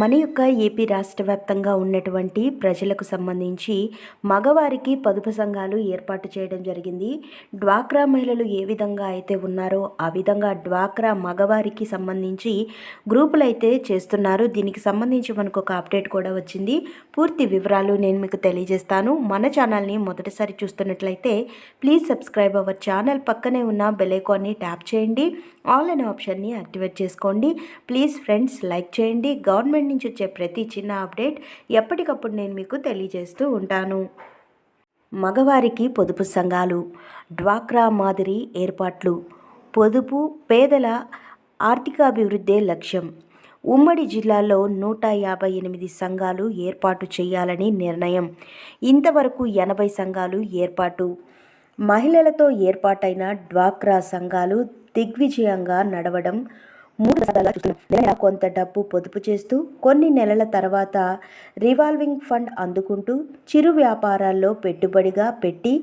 మన యొక్క ఏపీ రాష్ట్ర వ్యాప్తంగా ఉన్నటువంటి ప్రజలకు సంబంధించి మగవారికి పొదుపు సంఘాలు ఏర్పాటు చేయడం జరిగింది. డ్వాక్రా మహిళలు ఏ విధంగా అయితే ఉన్నారో ఆ విధంగా డ్వాక్రా మగవారికి సంబంధించి గ్రూపులు అయితే చేస్తున్నారు. దీనికి సంబంధించి మనకు ఒక అప్డేట్ కూడా వచ్చింది. పూర్తి వివరాలు నేను మీకు తెలియజేస్తాను. మన ఛానల్ని మొదటిసారి చూస్తున్నట్లయితే ప్లీజ్ సబ్స్క్రైబ్ అవర్ ఛానల్ పక్కనే ఉన్న బెలైకాన్ని ట్యాప్ చేయండి. ఆల్ అనే ఆప్షన్ని యాక్టివేట్ చేసుకోండి. ప్లీజ్ ఫ్రెండ్స్ లైక్ చేయండి. గవర్నమెంట్ నుంచి వచ్చే ప్రతి చిన్న అప్డేట్ ఎప్పటికప్పుడు నేను మీకు తెలియజేస్తూ ఉంటాను. మగవారికి పొదుపు సంఘాలు డ్వాక్రా మాదిరి ఏర్పాట్లు పొదుపు పేదల ఆర్థికాభివృద్ధే లక్ష్యం. ఉమ్మడి జిల్లాలో నూట యాభై ఎనిమిది సంఘాలు ఏర్పాటు చేయాలని నిర్ణయం. ఇంతవరకు ఎనభై సంఘాలు ఏర్పాటు. మహిళలతో ఏర్పాటైన డ్వాక్రా సంఘాలు దిగ్విజయంగా నడవడం మూడు దశాబ్దాలుగా చూస్తున్నాం. నెల కొంత డబ్బు పొదుపు చేస్తూ కొన్ని నెలల తర్వాత రివాల్వింగ్ ఫండ్ అందుకుంటూ చిరు వ్యాపారాల్లో పెట్టుబడిగా పెట్టి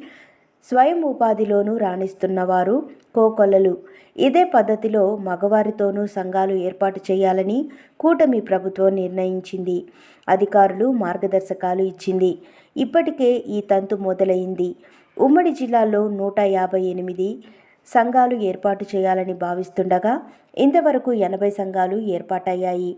స్వయం ఉపాధిలోనూ రాణిస్తున్నవారు కోకొల్లలు. ఇదే పద్ధతిలో మగవారితోనూ సంఘాలు ఏర్పాటు చేయాలని కూటమి ప్రభుత్వం నిర్ణయించింది. అధికారులు మార్గదర్శకాలు ఇచ్చింది. ఇప్పటికే ఈ తంతు మొదలైంది. ఉమ్మడి జిల్లాలో నూట యాభై ఎనిమిది సంఘాలు ఏర్పాటు చేయాలని భావిస్తుండగా ఇంతవరకు ఎనభై సంఘాలు ఏర్పాటయ్యాయి.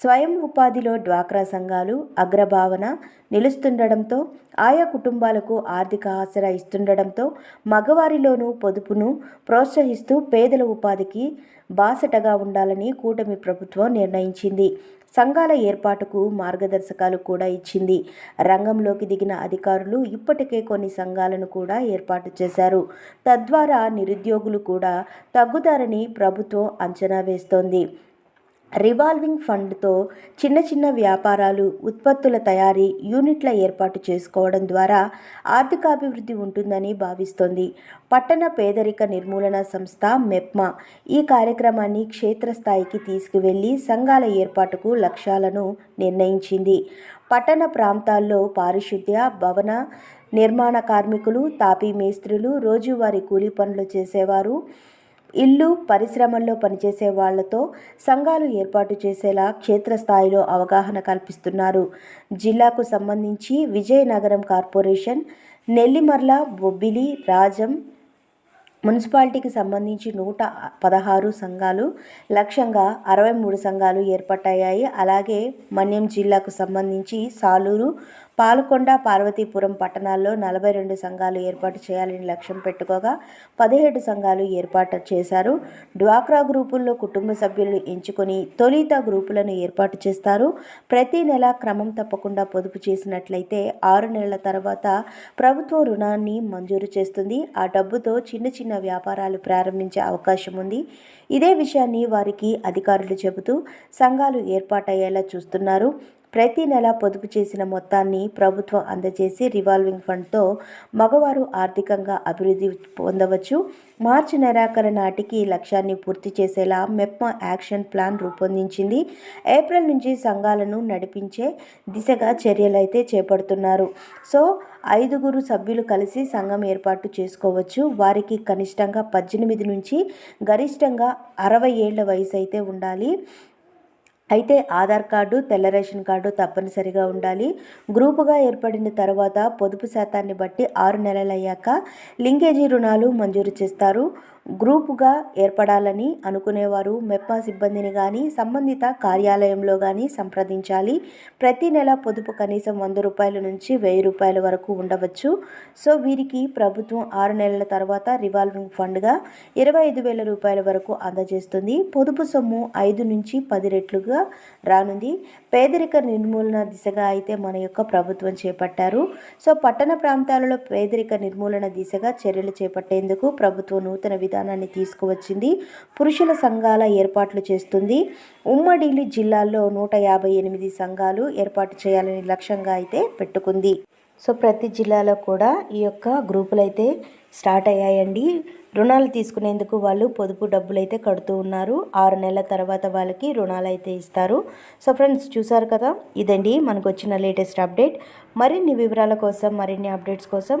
స్వయం ఉపాధిలో డ్వాక్రా సంఘాలు అగ్రభావన నిలుస్తుండడంతో ఆయా కుటుంబాలకు ఆర్థిక ఆసరా ఇస్తుండడంతో మగవారిలోనూ పొదుపును ప్రోత్సహిస్తూ పేదల ఉపాధికి బాసటగా ఉండాలని కూటమి ప్రభుత్వం నిర్ణయించింది. సంఘాల ఏర్పాటుకు మార్గదర్శకాలు కూడా ఇచ్చింది. రంగంలోకి దిగిన అధికారులు ఇప్పటికే కొన్ని సంఘాలను కూడా ఏర్పాటు చేశారు. తద్వారా నిరుద్యోగులు కూడా తగ్గుతారని ప్రభుత్వం అంచనా వేస్తోంది. రివాల్వింగ్ ఫండ్తో చిన్న చిన్న వ్యాపారాలు ఉత్పత్తుల తయారీ యూనిట్ల ఏర్పాటు చేసుకోవడం ద్వారా ఆర్థికాభివృద్ధి ఉంటుందని భావిస్తోంది. పట్టణ పేదరిక నిర్మూలన సంస్థ మెప్మా ఈ కార్యక్రమాన్ని క్షేత్రస్థాయికి తీసుకువెళ్ళి సంఘాల ఏర్పాటుకు లక్ష్యాలను నిర్ణయించింది. పట్టణ ప్రాంతాల్లో పారిశుద్ధ్య భవన నిర్మాణ కార్మికులు తాపీ మేస్త్రులు రోజువారీ కూలీ పనులు చేసేవారు ఇల్లు పరిశ్రమల్లో పనిచేసే వాళ్ళతో సంఘాలు ఏర్పాటు చేసేలా క్షేత్రస్థాయిలో అవగాహన కల్పిస్తున్నారు. జిల్లాకు సంబంధించి విజయనగరం కార్పొరేషన్ నెల్లిమర్ల బొబ్బిలి రాజం మున్సిపాలిటీకి సంబంధించి నూట పదహారు సంఘాలు లక్ష్యంగా అరవై మూడు సంఘాలు ఏర్పడ్డాయి అలాగే మన్యం జిల్లాకు సంబంధించి సాలూరు పాలకొండ పార్వతీపురం పట్టణాల్లో నలభై రెండు సంఘాలు ఏర్పాటు చేయాలని లక్ష్యం పెట్టుకోగా పదిహేడు సంఘాలు ఏర్పాటు చేశారు. డ్వాక్రా గ్రూపుల్లో కుటుంబ సభ్యులను ఎంచుకొని తొలిత గ్రూపులను ఏర్పాటు చేస్తారు. ప్రతి నెల క్రమం తప్పకుండా పొదుపు చేసినట్లయితే ఆరు నెలల తర్వాత ప్రభుత్వం రుణాన్ని మంజూరు చేస్తుంది. ఆ డబ్బుతో చిన్న చిన్న వ్యాపారాలు ప్రారంభించే అవకాశం ఉంది. ఇదే విషయాన్ని వారికి అధికారులు చెబుతూ సంఘాలు ఏర్పాటయ్యేలా చూస్తున్నారు. ప్రతి నెల పొదుపు చేసిన మొత్తాన్ని ప్రభుత్వం అందజేసి రివాల్వింగ్ ఫండ్తో మగవారు ఆర్థికంగా అభివృద్ధి పొందవచ్చు. మార్చి నెలాఖరు నాటికి లక్ష్యాన్ని పూర్తి చేసేలా మెప్మా యాక్షన్ ప్లాన్ రూపొందించింది. ఏప్రిల్ నుంచి సంఘాలను నడిపించే దిశగా చర్యలైతే చేపడుతున్నారు. సో ఐదుగురు సభ్యులు కలిసి సంఘం ఏర్పాటు చేసుకోవచ్చు. వారికి కనిష్టంగా పద్దెనిమిది నుంచి గరిష్టంగా అరవై ఏళ్ళ వయసు అయితే ఉండాలి. అయితే ఆధార్ కార్డు తెల్ల రేషన్ కార్డు తప్పనిసరిగా ఉండాలి. గ్రూపుగా ఏర్పడిన తర్వాత పొదుపు శాతాన్ని బట్టి ఆరు నెలలయ్యాక లింకేజీ రుణాలు మంజూరు చేస్తారు. గ్రూపుగా ఏర్పడాలని అనుకునేవారు. మెప్పా సిబ్బందిని కానీ సంబంధిత కార్యాలయంలో కానీ సంప్రదించాలి. ప్రతి నెల పొదుపు కనీసం వంద రూపాయల నుంచి వెయ్యి రూపాయల వరకు ఉండవచ్చు. సో వీరికి ప్రభుత్వం ఆరు నెలల తర్వాత రివాల్వింగ్ ఫండ్గా ఇరవై ఐదు వేల రూపాయల వరకు అందజేస్తుంది. పొదుపు సొమ్ము ఐదు నుంచి పది రెట్లుగా రానుంది. పేదరిక నిర్మూలన దిశగా అయితే మన యొక్క ప్రభుత్వం చేపట్టారు. సో పట్టణ ప్రాంతాలలో పేదరిక నిర్మూలన దిశగా చర్యలు చేపట్టేందుకు ప్రభుత్వం నూతన విధానాన్ని తీసుకువచ్చింది. పురుషుల సంఘాల ఏర్పాట్లు చేస్తుంది. ఉమ్మడి జిల్లాల్లో నూట యాభై ఎనిమిది సంఘాలు ఏర్పాటు చేయాలని లక్ష్యంగా అయితే పెట్టుకుంది. సో ప్రతి జిల్లాలో కూడా ఈ యొక్క గ్రూపులు అయితే స్టార్ట్ అయ్యాయండి. రుణాలు తీసుకునేందుకు వాళ్ళు పొదుపు డబ్బులు అయితే కడుతూ ఉన్నారు. ఆరు నెలల తర్వాత వాళ్ళకి రుణాలు అయితే ఇస్తారు. సో ఫ్రెండ్స్ చూసారు కదా? ఇదండి మనకు వచ్చిన లేటెస్ట్ అప్డేట్. మరిన్ని వివరాల కోసం మరిన్ని అప్డేట్స్ కోసం